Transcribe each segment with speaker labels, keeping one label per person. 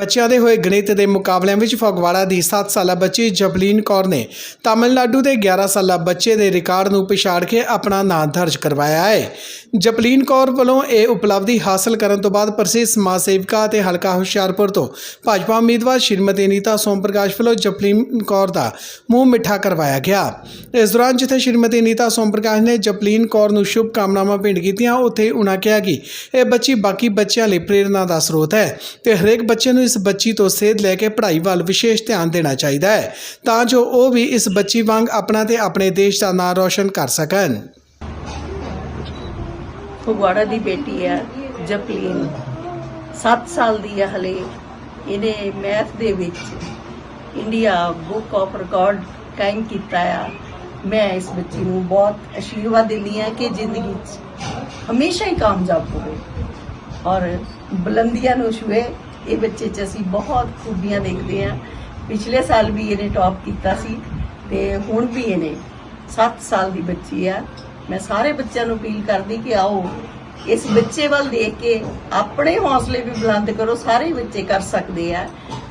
Speaker 1: ਬੱਚਿਆਂ ਦੇ ਹੋਏ ਗਣਿਤ ਦੇ ਮੁਕਾਬਲਿਆਂ ਵਿੱਚ ਫਗਵਾੜਾ ਦੀ 7 ਸਾਲਾ ਬੱਚੀ ਜਬਲੀਨ ਕੌਰ ਨੇ ਤਾਮਿਲਨਾਡੂ ਦੇ 11 ਸਾਲਾ ਬੱਚੇ ਦੇ ਰਿਕਾਰਡ ਨੂੰ ਪਛਾੜ ਕੇ ਆਪਣਾ ਨਾਂ ਦਰਜ ਕਰਵਾਇਆ ਹੈ। ਜਬਲੀਨ ਕੌਰ ਵੱਲੋਂ ਇਹ ਉਪਲਬਧੀ ਹਾਸਲ ਕਰਨ ਤੋਂ ਬਾਅਦ ਪ੍ਰਸਿੱਧ ਸਮਾਜ ਸੇਵਿਕਾ ਅਤੇ ਹਲਕਾ ਹੁਸ਼ਿਆਰਪੁਰ ਤੋਂ ਭਾਜਪਾ ਉਮੀਦਵਾਰ ਸ਼੍ਰੀਮਤੀ ਅਨੀਤਾ ਸੋਮ ਪ੍ਰਕਾਸ਼ ਵੱਲੋਂ ਜਪਲੀਨ ਕੌਰ ਦਾ ਮੂੰਹ ਮਿੱਠਾ ਕਰਵਾਇਆ ਗਿਆ। ਇਸ ਦੌਰਾਨ ਜਿੱਥੇ ਸ਼੍ਰੀਮਤੀ ਅਨੀਤਾ ਸੋਮ ਪ੍ਰਕਾਸ਼ ਨੇ ਜਪਲੀਨ ਕੌਰ ਨੂੰ ਸ਼ੁਭ ਕਾਮਨਾਵਾਂ ਭੇਂਟ ਕੀਤੀਆਂ, ਉੱਥੇ ਉਨ੍ਹਾਂ ਕਿਹਾ ਕਿ ਇਹ ਬੱਚੀ ਬਾਕੀ ਬੱਚਿਆਂ ਲਈ ਪ੍ਰੇਰਨਾ ਦਾ ਸਰੋਤ ਹੈ ਤੇ ਹਰੇਕ ਬੱਚੇ ਨੂੰ ਇਸ ਬੱਚੀ ਤੋਂ ਸੇਧ ਲੈ ਕੇ ਪੜ੍ਹਾਈ ਵੱਲ ਵਿਸ਼ੇਸ਼ ਧਿਆਨ ਦੇਣਾ ਚਾਹੀਦਾ ਹੈ, ਤਾਂ ਜੋ ਉਹ ਵੀ ਇਸ ਬੱਚੀ ਵਾਂਗ ਆਪਣਾ ਤੇ ਆਪਣੇ ਦੇਸ਼ ਦਾ ਨਾਂ ਰੌਸ਼ਨ ਕਰ ਸਕਣ।
Speaker 2: ਫਗਵਾੜਾ ਦੀ ਬੇਟੀ ਹੈ ਜਪਲੀਨ। 7 ਸਾਲ ਦੀ ਹੈ ਹਲੇ। ਇਹਨੇ ਮੈਥ ਦੇ ਵਿੱਚ ਇੰਡੀਆ ਬੁੱਕ ਆਫ ਰਿਕਾਰਡ ਕਾਇਮ ਕੀਤਾ ਆ। ਮੈਂ ਇਸ ਬੱਚੀ ਨੂੰ ਬਹੁਤ ਅਸ਼ੀਰਵਾਦ ਦਿੰਦੀ ਹਾਂ ਕਿ ਜ਼ਿੰਦਗੀ 'ਚ ਹਮੇਸ਼ਾ ਹੀ ਕਾਮਯਾਬ ਹੋਵੇ ਔਰ ਬੁਲੰਦੀਆਂ ਨੂੰ ਛੂਏ ਇਹ ਬੱਚੇ 'ਚ ਅਸੀਂ ਬਹੁਤ ਖੂਬੀਆਂ ਦੇਖਦੇ ਹਾਂ। ਪਿਛਲੇ ਸਾਲ ਵੀ ਇਹਨੇ ਟੌਪ ਕੀਤਾ ਸੀ ਤੇ ਹੁਣ ਵੀ ਇਹਨੇ 7 ਸਾਲ ਦੀ ਬੱਚੀ ਆ। ਮੈਂ ਸਾਰੇ ਬੱਚਿਆਂ ਨੂੰ ਅਪੀਲ ਕਰਦੀ ਕਿ ਆਓ, ਇਸ ਬੱਚੇ ਵੱਲ ਦੇਖ ਕੇ ਆਪਣੇ ਹੌਸਲੇ ਵੀ ਬੁਲੰਦ ਕਰੋ, ਸਾਰੇ ਬੱਚੇ ਕਰ ਸਕਦੇ ਆ।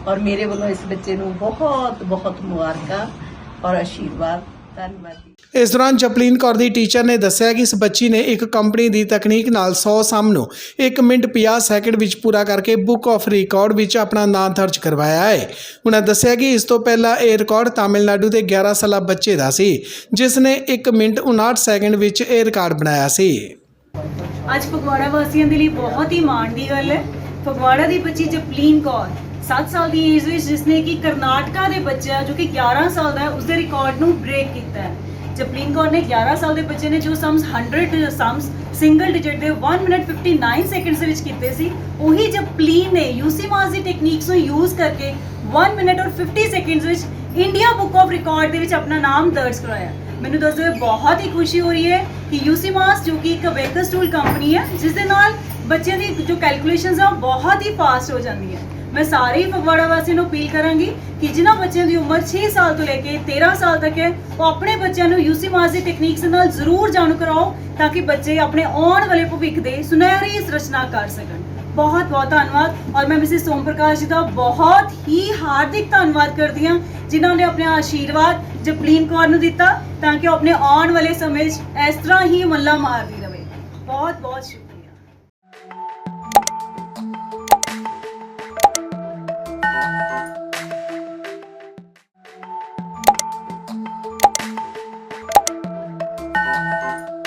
Speaker 2: ਔਰ ਮੇਰੇ ਵੱਲੋਂ ਇਸ ਬੱਚੇ ਨੂੰ ਬਹੁਤ ਬਹੁਤ ਮੁਬਾਰਕਾਂ ਔਰ ਆਸ਼ੀਰਵਾਦ ਧੰਨਵਾਦ
Speaker 1: ਇਸ ਦੌਰਾਨ ਜਪਲੀਨ ਕੌਰ ਦੀ ਟੀਚਰ ਨੇ ਦੱਸਿਆ ਕਿ ਇਸ ਬੱਚੀ ਨੇ ਇੱਕ ਕੰਪਨੀ ਦੀ ਤਕਨੀਕ ਨਾਲ 100 ਸਮ ਨੂੰ 1 ਮਿੰਟ 50 ਸੈਕਿੰਡ ਵਿੱਚ ਪੂਰਾ ਕਰਕੇ ਬੁੱਕ ਆਫ ਰਿਕਾਰਡ ਵਿੱਚ ਆਪਣਾ ਨਾਮ ਦਰਜ ਕਰਵਾਇਆ ਹੈ। ਉਹਨਾਂ ਦੱਸਿਆ ਕਿ ਇਸ ਤੋਂ ਪਹਿਲਾਂ ਇਹ ਰਿਕਾਰਡ ਤਾਮਿਲਨਾਡੂ ਦੇ 11 ਸਾਲਾ ਬੱਚੇ ਦਾ ਸੀ, ਜਿਸ ਨੇ 1 ਮਿੰਟ 59 ਸੈਕਿੰਡ ਵਿੱਚ ਇਹ ਰਿਕਾਰਡ ਬਣਾਇਆ ਸੀ।
Speaker 3: ਅੱਜ ਫਗਵਾੜਾ ਵਾਸੀਆਂ ਦੇ ਲਈ ਬਹੁਤ ਹੀ ਮਾਣ ਦੀ ਗੱਲ ਹੈ। ਫਗਵਾੜਾ ਦੀ ਬੱਚੀ ਜਪਲੀਨ ਕੌਰ 7 ਸਾਲ ਦੀ ਏਜ ਵਿੱਚ ਜਿਸਨੇ ਕਿ ਕਰਨਾਟਕਾ ਦੇ ਬੱਚਾ ਜੋ ਕਿ 11 ਸਾਲ ਦਾ ਹੈ, ਉਸਦੇ ਰਿਕਾਰਡ ਨੂੰ ਬ੍ਰੇਕ ਕੀਤਾ ਹੈ। ਜਪਲੀਨ ਕੌਰ ਨੇ 11 ਸਾਲ ਦੇ ਬੱਚੇ ਨੇ ਜੋ ਸਮਸ 100 ਸਮਸ ਸਿੰਗਲ ਡਿਜਿਟ ਦੇ 1 ਮਿੰਟ 59 ਸੈਕਿੰਡਸ ਵਿੱਚ ਕੀਤੇ ਸੀ, ਉਹੀ ਜਪਲੀਨ ਨੇ ਯੂਸੀ ਮਾਸ ਦੀ ਟੈਕਨੀਕਸ ਨੂੰ ਯੂਜ਼ ਕਰਕੇ 1 ਮਿੰਟ ਔਰ 50 ਸੈਕਿੰਡਸ ਵਿੱਚ ਇੰਡੀਆ ਬੁੱਕ ਆਫ ਰਿਕਾਰਡ ਦੇ ਵਿੱਚ ਆਪਣਾ ਨਾਮ ਦਰਜ ਕਰਵਾਇਆ। ਮੈਨੂੰ ਦੱਸਦੇ ਹੋਏ ਬਹੁਤ ਹੀ ਖੁਸ਼ੀ ਹੋ ਰਹੀ ਹੈ ਕਿ ਯੂਸੀ ਮਾਸ ਜੋ ਕਿ ਇੱਕ ਵੇਕਸ ਟੂਲ ਕੰਪਨੀ ਹੈ, ਜਿਸ ਦੇ ਨਾਲ ਬੱਚਿਆਂ ਦੀ ਜੋ ਕੈਲਕੂਲੇਸ਼ਨਸ ਆ, ਉਹ ਬਹੁਤ ਹੀ ਫਾਸਟ ਹੋ ਜਾਂਦੀਆਂ ਮੈਂ ਸਾਰੇ ਫਗਵਾੜਾ ਵਾਸੀਆਂ ਨੂੰ ਅਪੀਲ ਕਰਾਂਗੀ ਕਿ ਜਿਨ੍ਹਾਂ ਬੱਚਿਆਂ ਦੀ ਉਮਰ 6 ਸਾਲ ਤੋਂ ਲੈ ਕੇ 13 ਸਾਲ ਤੱਕ ਹੈ, ਉਹ ਆਪਣੇ ਬੱਚਿਆਂ ਨੂੰ ਯੂਸੀ ਮਾਸ ਦੀ ਟੈਕਨੀਕਸ ਨਾਲ ਜ਼ਰੂਰ ਜਾਣੂ ਕਰਾਓ ਤਾਂ ਕਿ ਬੱਚੇ ਆਪਣੇ ਆਉਣ ਵਾਲੇ ਭਵਿੱਖ ਦੇ ਸੁਨਹਿਰੀ ਰਚਨਾ ਕਰ ਸਕਣ। ਬਹੁਤ ਬਹੁਤ ਧੰਨਵਾਦ ਔਰ ਮੈਂ ਮਿਸਿਸ ਸੋਮ ਪ੍ਰਕਾਸ਼ ਜੀ ਦਾ ਬਹੁਤ ਹੀ ਹਾਰਦਿਕ ਧੰਨਵਾਦ ਕਰਦੀ ਹਾਂ, ਜਿਨ੍ਹਾਂ ਨੇ ਆਪਣਾ ਆਸ਼ੀਰਵਾਦ ਜਪਲੀਨ ਕੌਰ ਨੂੰ ਦਿੱਤਾ ਤਾਂ ਕਿ ਉਹ ਆਪਣੇ ਆਉਣ ਵਾਲੇ ਸਮੇਂ 'ਚ ਇਸ ਤਰ੍ਹਾਂ ਹੀ ਮੱਲਾ ਮਾਰਦੀ ਰਹੇ। ਬਹੁਤ ਬਹੁਤ ਸ਼ੁਕਰੀਆ। Música